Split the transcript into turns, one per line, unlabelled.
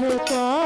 ঝোকা